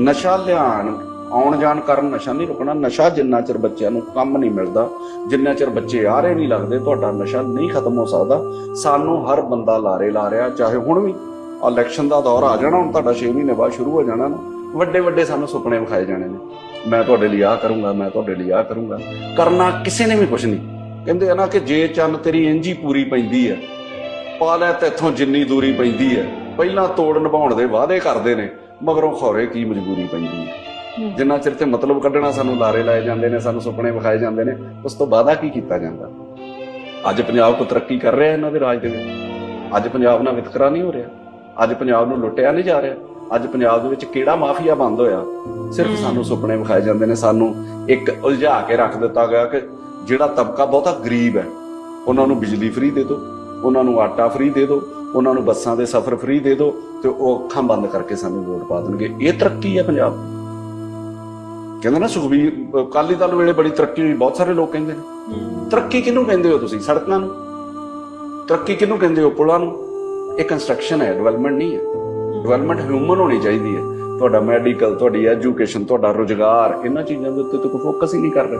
ਨਸ਼ਾ ਧਿਆਨ ਆਉਣ ਜਾਣ ਕਰਨ ਨਸ਼ਾ ਨਹੀਂ ਰੁਕਣਾ, ਨਸ਼ਾ ਜਿੰਨਾ ਚਿਰ ਬੱਚਿਆਂ ਨੂੰ ਕੰਮ ਨਹੀਂ ਮਿਲਦਾ, ਜਿੰਨਾ ਚਿਰ ਬੱਚੇ ਆ ਨਹੀਂ ਲੱਗਦੇ, ਤੁਹਾਡਾ ਨਸ਼ਾ ਨਹੀਂ ਖਤਮ ਹੋ ਸਕਦਾ। ਸਾਨੂੰ ਹਰ ਬੰਦਾ ਲਾਰੇ ਲਾ ਰਿਹਾ, ਚਾਹੇ ਹੁਣ ਵੀ ਇਲੈਕਸ਼ਨ ਦਾ ਦੌਰ ਆ ਜਾਣਾ, ਹੁਣ ਤੁਹਾਡਾ 6 ਮਹੀਨੇ ਬਾਅਦ ਸ਼ੁਰੂ ਹੋ ਜਾਣਾ ਨਾ। ਵੱਡੇ ਵੱਡੇ ਸਾਨੂੰ ਸੁਪਨੇ ਵਿਖਾਏ ਜਾਣੇ ਨੇ। ਮੈਂ ਤੁਹਾਡੇ ਲਈ ਆਹ ਕਰੂੰਗਾ, ਮੈਂ ਤੁਹਾਡੇ ਲਈ ਆਹ ਕਰੂੰਗਾ। ਕਰਨਾ ਕਿਸੇ ਨੇ ਵੀ ਕੁਝ ਨਹੀਂ। ਕਹਿੰਦੇ ਆ ਨਾ ਕਿ ਜੇ ਚੰਨ ਤੇਰੀ ਇੰਜੀ ਪੂਰੀ ਪੈਂਦੀ ਹੈ, ਪਾ ਲੈ ਤੇ ਜਿੰਨੀ ਦੂਰੀ ਪੈਂਦੀ ਹੈ। ਪਹਿਲਾਂ ਤੋੜ ਨਿਭਾਉਣ ਦੇ ਵਾਅਦੇ ਕਰਦੇ ਨੇ। ਮਗਰੋਂ ਖੌਰੇ ਕੀ ਮਜਬੂਰੀ ਪੈਂਦੀ ਹੈ। ਜਿੰਨਾ ਚਿਰ ਤੇ ਮਤਲਬ ਕੱਢਣਾ ਸਾਨੂੰ ਲਾਰੇ ਲਾਏ ਜਾਂਦੇ ਨੇ ਸਾਨੂੰ ਸੁਪਨੇ ਵਿਖਾਏ ਜਾਂਦੇ ਨੇ ਉਸ ਤੋਂ ਵਾਅਦਾ ਕੀ ਕੀਤਾ ਜਾਂਦਾ? ਅੱਜ ਪੰਜਾਬ ਕੋ ਤਰੱਕੀ ਕਰ ਰਿਹਾ ਇਹਨਾਂ ਦੇ ਰਾਜ ਦੇ ਵਿੱਚ? ਅੱਜ ਪੰਜਾਬ ਨਾਲ ਵਿਤਕਰਾ ਨਹੀਂ ਹੋ ਰਿਹਾ? ਅੱਜ ਪੰਜਾਬ ਨੂੰ ਲੁੱਟਿਆ ਨਹੀਂ ਜਾ ਰਿਹਾ? ਅੱਜ ਪੰਜਾਬ ਦੇ ਵਿੱਚ ਕਿਹੜਾ ਮਾਫੀਆ ਬੰਦ ਹੋਇਆ? ਸਿਰਫ ਸਾਨੂੰ ਸੁਪਨੇ ਵਿਖਾਏ ਜਾਂਦੇ ਨੇ ਸਾਨੂੰ ਇੱਕ ਉਲਝਾ ਕੇ ਰੱਖ ਦਿੱਤਾ ਗਿਆ ਕਿ ਜਿਹੜਾ ਤਬਕਾ ਬਹੁਤਾ ਗਰੀਬ ਹੈ ਉਹਨਾਂ ਨੂੰ ਬਿਜਲੀ ਫ੍ਰੀ ਦੇ ਦਿਓ ਉਹਨਾਂ ਨੂੰ ਆਟਾ ਫ੍ਰੀ ਦੇ ਦਿਓ ਉਹਨਾਂ ਨੂੰ ਬੱਸਾਂ ਦੇ ਸਫ਼ਰ ਫ੍ਰੀ ਦੇ ਦਿਓ ਤੇ ਉਹ ਅੱਖਾਂ ਬੰਦ ਕਰਕੇ ਸਾਨੂੰ ਵੋਟ ਪਾ ਦੇਣਗੇ। ਇਹ ਤਰੱਕੀ ਹੈ ਪੰਜਾਬ। ਦੀ ਕਹਿੰਦੇ ਨਾ ਸੁਖਬੀਰ, ਅਕਾਲੀ ਦਲ ਵੇਲੇ ਬੜੀ ਤਰੱਕੀ ਹੋਈ, ਬਹੁਤ ਸਾਰੇ ਲੋਕ ਕਹਿੰਦੇ ਨੇ। ਤਰੱਕੀ ਕਿਹਨੂੰ ਕਹਿੰਦੇ ਹੋ ਤੁਸੀਂ? ਸੜਕਾਂ ਨੂੰ? ਤਰੱਕੀ ਕਿਹਨੂੰ ਕਹਿੰਦੇ ਹੋ? ਪੁਲਾਂ ਨੂੰ? ਇਹ ਕੰਸਟਰਕਸ਼ਨ ਹੈ ਡਿਵੈਲਪਮੈਂਟ ਨਹੀਂ ਹੈ। ਡਿਵੈਲਪਮੈਂਟ ਹਿਊਮਨ ਹੋਣੀ ਚਾਹੀਦੀ ਹੈ। ਤੁਹਾਡਾ ਮੈਡੀਕਲ ਤੁਹਾਡੀ ਐਜੂਕੇਸ਼ਨ ਤੁਹਾਡਾ ਰੋਜ਼ਗਾਰ, ਇਹਨਾਂ ਚੀਜ਼ਾਂ ਦੇ ਉੱਤੇ ਤਾਂ ਕੋਈ ਫੋਕਸ ਹੀ ਨਹੀਂ ਕਰ ਰਹੇ।